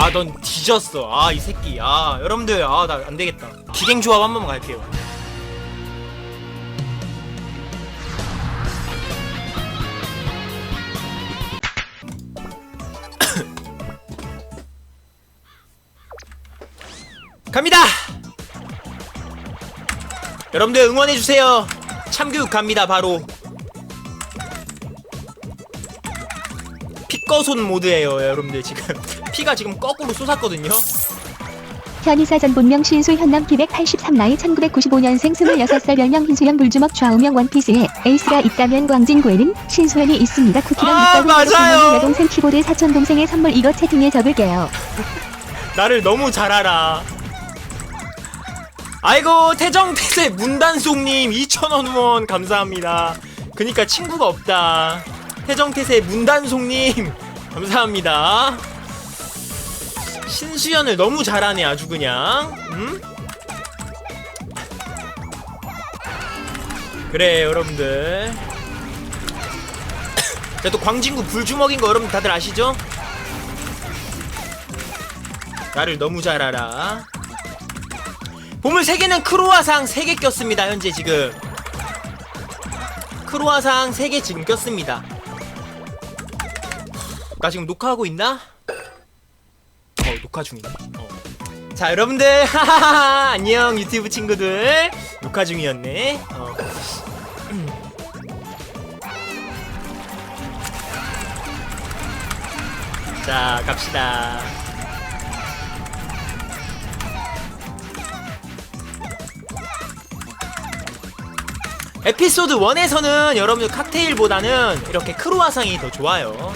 아 넌 뒤졌어. 아 이 새끼. 아 여러분들 아 나 안되겠다. 기갱 조합 한 번만 갈게요. 갑니다! 여러분들 응원해주세요. 참교육 갑니다 바로 꺼손 모드예요 여러분들 지금 피가 지금 거꾸로 솟았거든요 현이사전 본명 신수 현남 키183 나이 1995년생 26살 별명 흰수염 불주먹 좌우명 원피스에 에이스가 있다면 광진구에는 신수현이 있습니다. 쿠키랑 아, 맞아요. 여동생 키보드 사촌 동생의 선물 이거 채팅에 적을게요. 나를 너무 잘 알아 아이고 태정태세 문단속님 2,000원 후원 감사합니다 그니까 친구가 없다 태정태세 문단속님 감사합니다 신수연을 너무 잘하네 아주 그냥 음? 그래 여러분들 자 또 광진구 불주먹인 거 여러분 다들 아시죠? 나를 너무 잘 알아. 보물 3개는 크로아상 3개 꼈습니다. 현재 지금. 크로아상 3개 지금 꼈습니다. 나 지금 녹화하고 있나? 어, 녹화 중이네. 어. 자, 여러분들. 하하하. 안녕, 유튜브 친구들. 녹화 중이었네. 어. 자, 갑시다. 에피소드 1에서는 여러분들 칵테일보다는 이렇게 크루아상이 더 좋아요.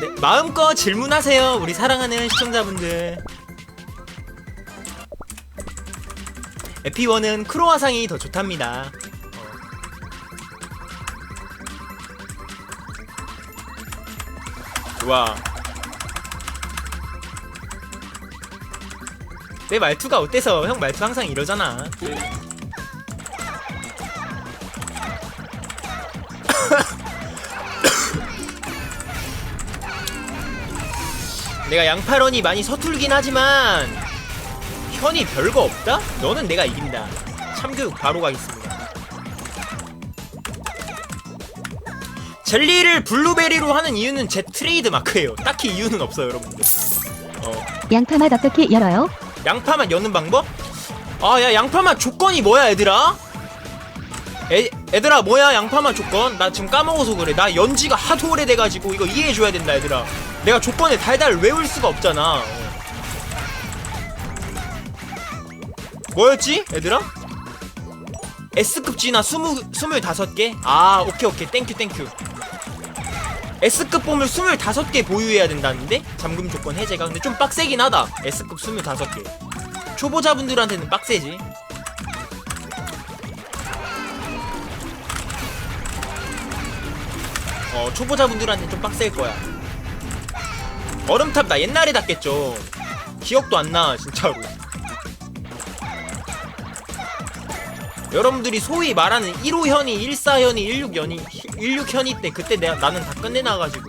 네. 네, 마음껏 질문하세요. 우리 사랑하는 시청자분들. 에피1은 크루아상이 더 좋답니다. 어. 좋아. 내 말투가 어때서? 형 말투 항상 이러잖아. 내가 양파런이 많이 서툴긴 하지만 현이 별거 없다? 너는 내가 이긴다. 참교육 바로 가겠습니다. 젤리를 블루베리로 하는 이유는 제 트레이드 마크예요. 딱히 이유는 없어요, 여러분들. 어. 양파맛 어떻게 열어요? 양파만 여는 방법? 아, 야, 양파만 조건이 뭐야, 얘들아? 애, 애들아, 뭐야, 양파만 조건? 나 지금 까먹어서 그래. 나 연지가 하도 오래돼가지고 이거 이해해줘야 된다, 얘들아. 내가 조건을 달달 외울 수가 없잖아. 어. 뭐였지, 얘들아? S급 G나 20, 25개? 아, 오케이, 오케이. 땡큐, 땡큐. S급 보물 25개 보유해야 된다는데? 잠금 조건 해제가. 근데 좀 빡세긴 하다. S급 25개. 초보자분들한테는 빡세지. 어, 초보자분들한테는 좀 빡셀 거야. 얼음탑 나 옛날에 닿겠죠. 기억도 안 나, 진짜로. 여러분들이 소위 말하는 1호현이, 14현이, 16현이, 16현이 때 그때 내가 나는 다 끝내놔가지고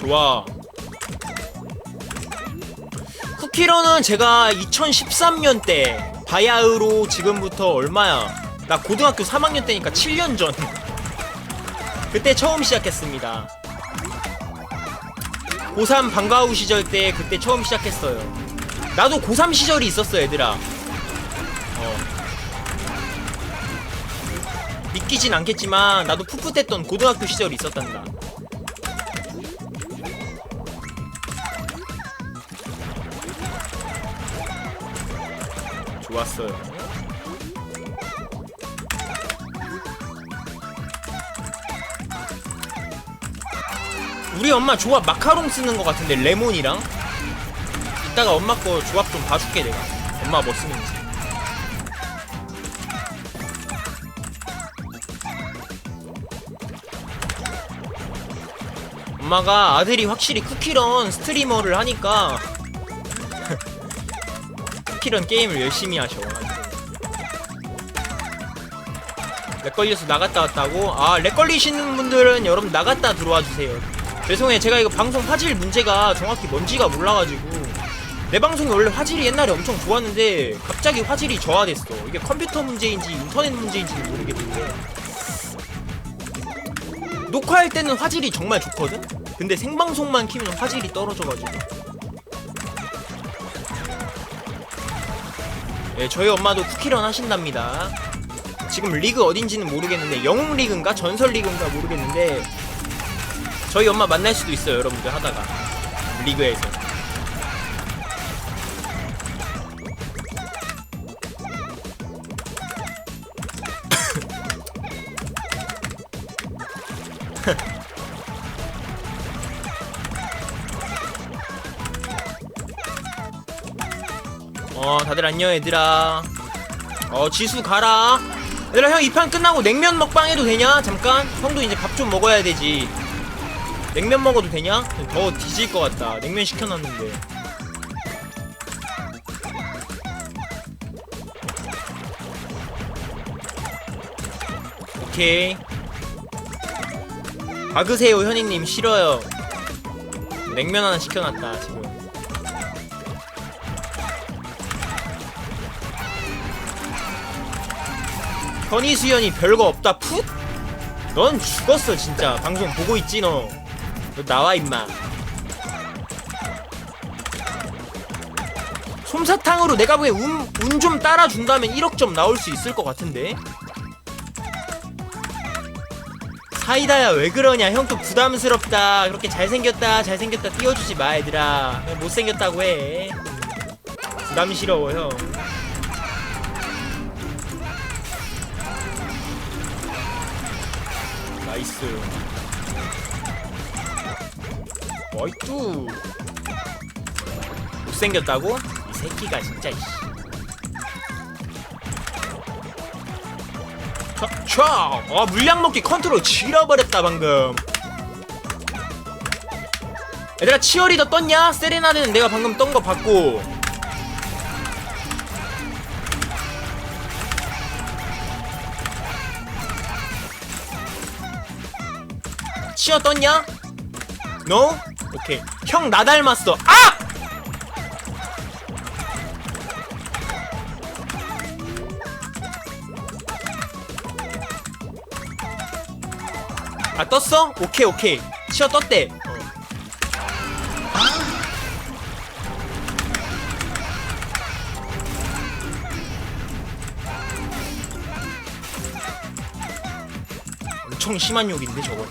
좋아. 쿠키런은 제가 2013년 때 바야흐로 지금부터 얼마야? 나 고등학교 3학년 때니까 7년 전. 그때 처음 시작했습니다. 고3 방과후 시절 때 그때 처음 시작했어요. 나도 고3 시절이 있었어 얘들아. 어. 믿기진 않겠지만 나도 풋풋했던 고등학교 시절이 있었단다 좋았어요. 우리 엄마 조합 마카롱 쓰는 것 같은데 레몬이랑? 이따가 엄마 거 조합 좀 봐줄게 내가. 엄마 뭐 쓰는지. 엄마가 아들이 확실히 쿠키런 스트리머를 하니까 쿠키런 게임을 열심히 하셔가지고 렉 걸려서 나갔다 왔다고? 아, 렉 걸리시는 분들은 여러분 나갔다 들어와 주세요. 죄송해요. 제가 이거 방송 화질 문제가 정확히 뭔지가 몰라가지고 내 방송이 원래 화질이 옛날에 엄청 좋았는데 갑자기 화질이 저하됐어. 이게 컴퓨터 문제인지 인터넷 문제인지 모르겠는데 녹화할 때는 화질이 정말 좋거든? 근데 생방송만 키면 화질이 떨어져가지고 예, 저희 엄마도 쿠키런 하신답니다. 지금 리그 어딘지는 모르겠는데 영웅 리그인가? 전설 리그인가 모르겠는데 저희 엄마 만날 수도 있어요 여러분들 하다가. 리그에서 어 다들 안녕 얘들아. 어 지수 가라. 얘들아 형 이 판 끝나고 냉면 먹방 해도 되냐? 잠깐. 형도 이제 밥 좀 먹어야 되지. 냉면 먹어도 되냐? 더 뒤질 것 같다. 냉면 시켜놨는데. 오케이. 박으세요 현이님. 싫어요. 냉면 하나 시켜놨다 지금 현이 수연이 별거 없다 풋? 넌 죽었어 진짜 방송 보고 있지 너. 너 나와 임마. 솜사탕으로 내가 보기엔 운, 운 좀 따라준다면 1억 점 나올 수 있을 것 같은데? 사이다야 왜 그러냐 형 또 부담스럽다 그렇게 잘생겼다 잘생겼다 띄워주지 마 얘들아 못생겼다고 해 부담스러워 형 나이스 와이뚜 못생겼다고? 이 새끼가 진짜 이씨 차! 아 물량 먹기 컨트롤 지려버렸다 방금 얘들아 치어리더 떴냐? 세레나데는 내가 방금 떤 거 봤고 치어 떴냐? No? 오케이 형 나 닮았어 아! 아 떴어? 오케이 오케이 치어 떴대 어. 엄청 심한 욕인데 저거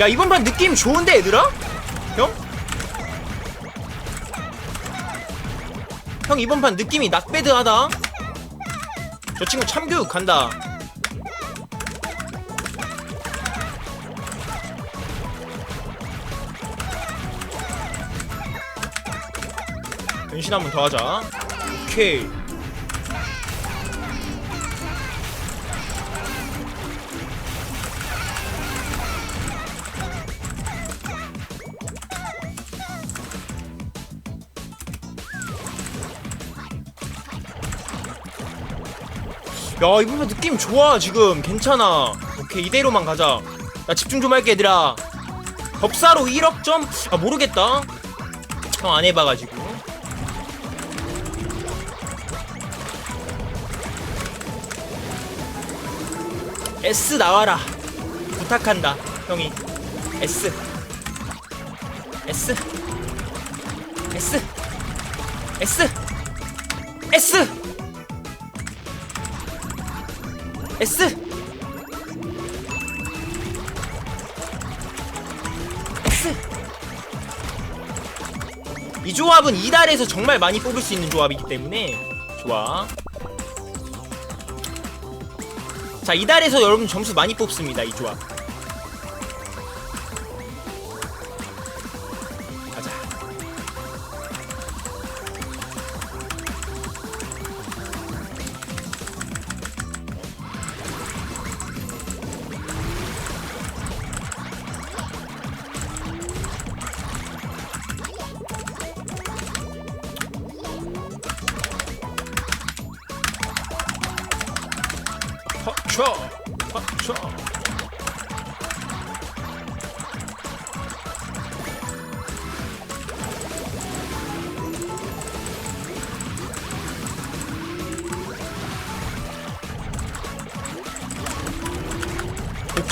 야 이번 판 느낌 좋은데 얘들아? 형? 형 이번 판 느낌이 낙배드하다 저 친구 참교육 간다 변신 한 번 더 하자 오케이 야 이번에 느낌 좋아 지금. 괜찮아. 오케이 이대로만 가자. 나 집중 좀 할게 얘들아. 법사로 1억 점? 아 모르겠다. 형 안 해봐가지고. S 나와라. 부탁한다 형이. S. S. S. S. S S. S. 이 조합은 이달에서 정말 많이 뽑을 수 있는 조합이기 때문에 좋아. 자 이달에서 여러분 점수 많이 뽑습니다 이 조합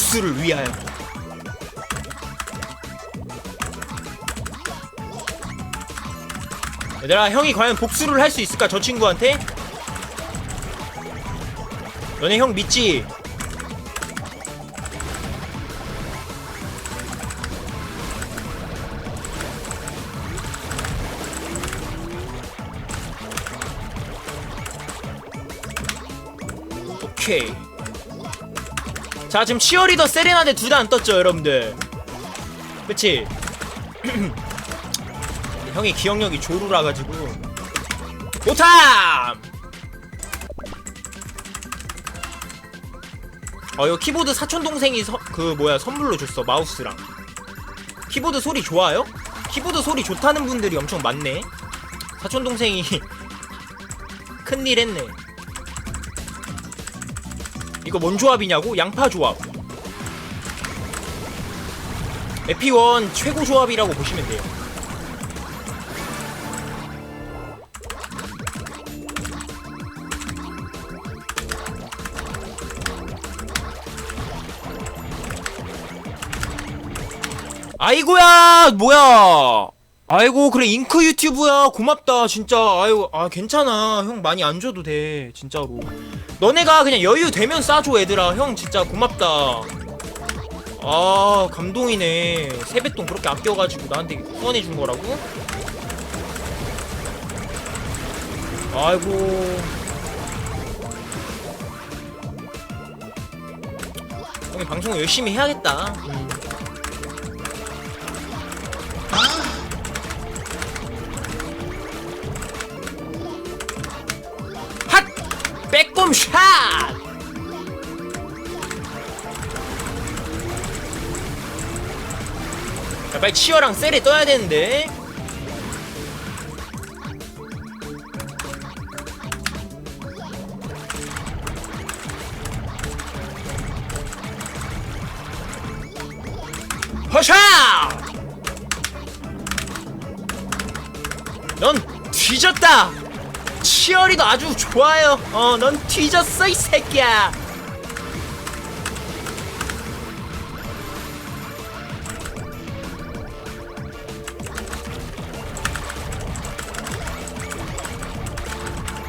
복수를 위하여 얘들아 형이 과연 복수를 할 수 있을까 저 친구한테? 너네 형 믿지? 오케이 자 지금 치어리더 세레나데 둘 다 안 떴죠 여러분들 그치? 형이 기억력이 조루라 가지고 오탐! 어 이거 키보드 사촌 동생이 서, 그 뭐야 선물로 줬어 마우스랑 키보드 소리 좋아요? 키보드 소리 좋다는 분들이 엄청 많네 사촌 동생이 큰일 했네 이거 뭔 조합이냐고? 양파 조합. 에피1 최고 조합이라고 보시면 돼요. 아이고야! 뭐야 아이고 그래 잉크 유튜브야. 고맙다 진짜. 아이고 아 괜찮아. 형 많이 안 줘도 돼 진짜로. 너네가 그냥 여유 되면 싸줘 얘들아. 형 진짜 고맙다. 아 감동이네. 세뱃돈 그렇게 아껴가지고 나한테 후원해준 거라고? 아이고. 형이 방송 열심히 해야겠다. 음. 빼꼼 샷! 야, 빨리 치어랑 셀에 떠야 되는데. 허샤! 넌 뒤졌다! 치어리도 아주 좋아요. 어, 넌 뒤졌어, 이 새끼야.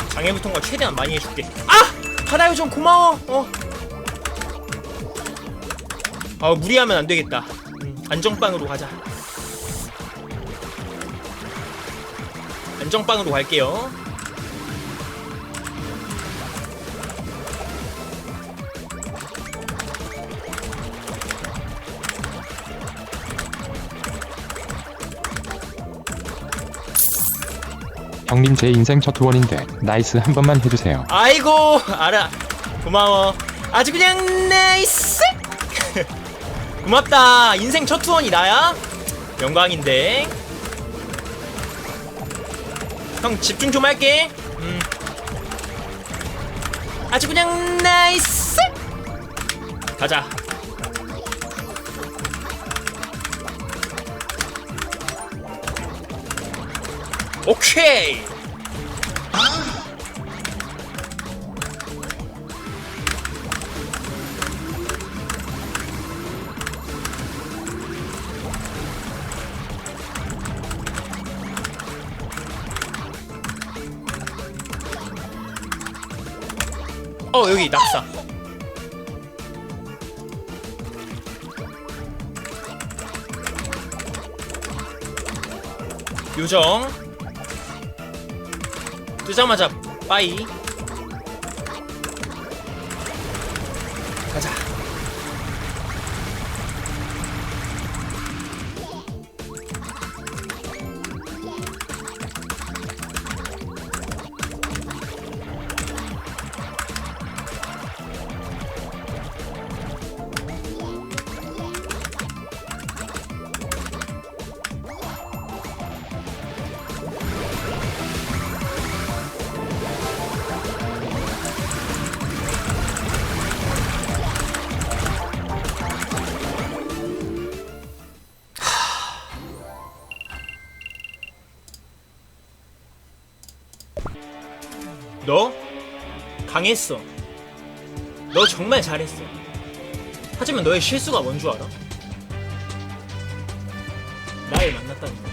장애물 통과 최대한 많이 해줄게. 아! 하나요 좀 고마워. 어. 아 무리하면 안 되겠다. 음, 안정빵으로 가자. 안정빵으로 갈게요. 형님 제 인생 첫 후원인데 나이스 한 번만 해주세요. 아이고 알아. 고마워. 아주 그냥 나이스. 고맙다. 인생 첫 투원이 나야? 영광인데. 형 집중 좀 할게. 음. 아주 그냥 나이스. 가자 오케이. 어 여기 낙사. 요정 뜨자마자 빠이 너 강했어. 너 정말 잘했어. 하지만 너의 실수가 뭔 줄 알아? 나를 만났다는 거.